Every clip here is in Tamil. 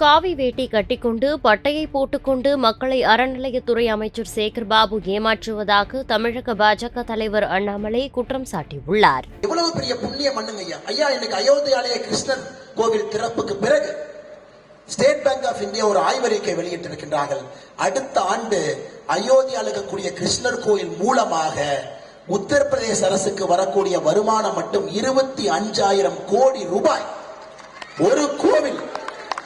காவி வேட்டி கட்டிக்கொண்டு பட்டையை போட்டுக்கொண்டு மக்களை அறநிலையத்துறை அமைச்சர் சேகர் பாபு ஏமாற்றுவதாக தமிழக பாஜக தலைவர் அண்ணாமலை குற்றம் சாட்டியுள்ளார். இவ்வளவு பெரிய புண்ணிய மண்ணுங்க ஐயா. ஐயா இன்னைக்கு அயோத்தியாலய கிருஷ்ணன் கோவில் திறப்புக்கு பிறகு ஸ்டேட் பேங்க் ஆஃப் இந்தியா ஒரு ஆய்வறிக்கை வெளியிட்டிருக்கின்றார்கள். அடுத்த ஆண்டு அயோத்தியாவில் இருக்கக்கூடிய கிருஷ்ணர் கோயில் மூலமாக உத்தரப்பிரதேச அரசுக்கு வரக்கூடிய வருமானம் மட்டும் இருபத்தி அஞ்சாயிரம் கோடி ரூபாய். ஒரு கோவில்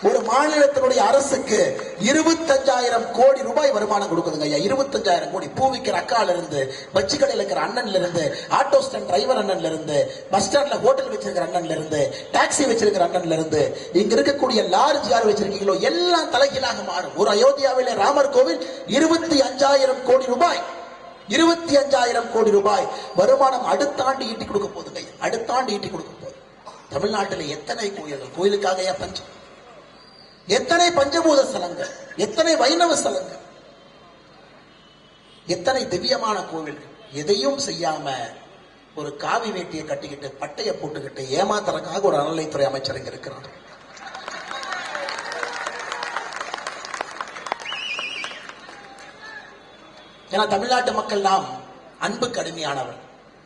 ஒரு மாநிலத்தினுடைய அரசுக்கு இருபத்தஞ்சாயிரம் கோடி ரூபாய் வருமானம் கொடுக்குதுங்க ஐயா. இருபத்தஞ்சாயிரம் கோடி. பூ விற்கிற அக்கால இருந்து பச்சு கடையில் இருக்கிற அண்ணன்ல இருந்து ஆட்டோ ஸ்டாண்ட் டிரைவர் அண்ணன்ல இருந்து பஸ் ஸ்டாண்ட்ல ஹோட்டல் வச்சிருக்கிற அண்ணன்ல இருந்து டாக்ஸி வச்சிருக்கிற அண்ணன்ல இருந்து இங்க இருக்கக்கூடிய லார்ஜ் யார் வச்சிருக்கீங்களோ எல்லாம் தலைகீழாக மாறும். ஒரு அயோத்தியாவிலே ராமர் கோவில் இருபத்தி அஞ்சாயிரம் கோடி ரூபாய். இருபத்தி அஞ்சாயிரம் கோடி ரூபாய் வருமானம் அடுத்த ஆண்டு ஈட்டி கொடுக்க போதுங்க அடுத்த ஆண்டு ஈட்டி கொடுக்க போகுது. தமிழ்நாட்டில் எத்தனை கோயில்கள்? கோயிலுக்காக பஞ்சம். எத்தனை பஞ்சபூத ஸ்தலங்கள் எத்தனை வைணவ ஸ்தலங்கள் எத்தனை திவ்யமான கோவில்கள் எதையும் செய்யாம ஒரு காவி வேட்டியை கட்டிக்கிட்டு பட்டையை போட்டுக்கிட்டு ஏமாத்துறதுக்காக ஒரு அறநிலைத்துறை அமைச்சர் இங்க இருக்கிறார். ஏன்னா தமிழ்நாட்டு மக்கள் நாம் அன்பு கடுமையானவர்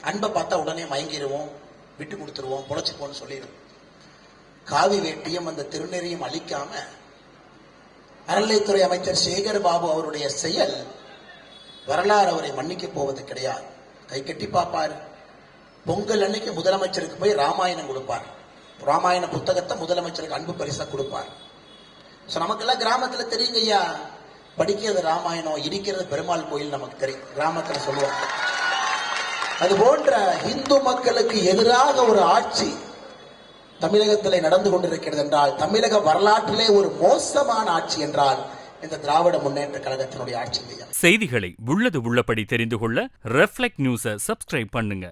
அன்பை பார்த்தா உடனே மயங்கிடுவோம் விட்டு கொடுத்துருவோம் பொழைச்சுப்போன்னு சொல்லிடுவோம். காவி வேட்டியும் அந்த திருநெறியும் அழிக்காம அறநிலைத்துறை அமைச்சர் சேகர் பாபு அவருடைய செயல் வரலாறு அவரை மன்னிக்க போவது கிடையாது. கை கட்டி பார்ப்பாரு. பொங்கல் அன்னைக்கு முதலமைச்சருக்கு போய் ராமாயணம் கொடுப்பார். ராமாயண புத்தகத்தை முதலமைச்சருக்கு அன்பு பரிசா கொடுப்பார். ஸோ நமக்கெல்லாம் கிராமத்துல தெரியுங்க ஐயா. படிக்கிறது ராமாயணம் இடிக்கிறது பெருமாள் கோயில் நமக்கு தெரியும். கிராமத்துல சொல்லுவாங்க. அது போன்ற இந்து மக்களுக்கு எதிராக ஒரு ஆட்சி தமிழகத்திலே நடந்து கொண்டிருக்கிறது என்றால் தமிழக வரலாற்றிலே ஒரு மோசமான ஆட்சி என்றால் இந்த திராவிட முன்னேற்ற கழகத்தினுடைய ஆட்சி செய்திகளை உள்ளது உள்ளபடி தெரிந்து கொள்ள ரெஃப்ளெக்ட் நியூஸை சப்ஸ்கிரைப் பண்ணுங்க.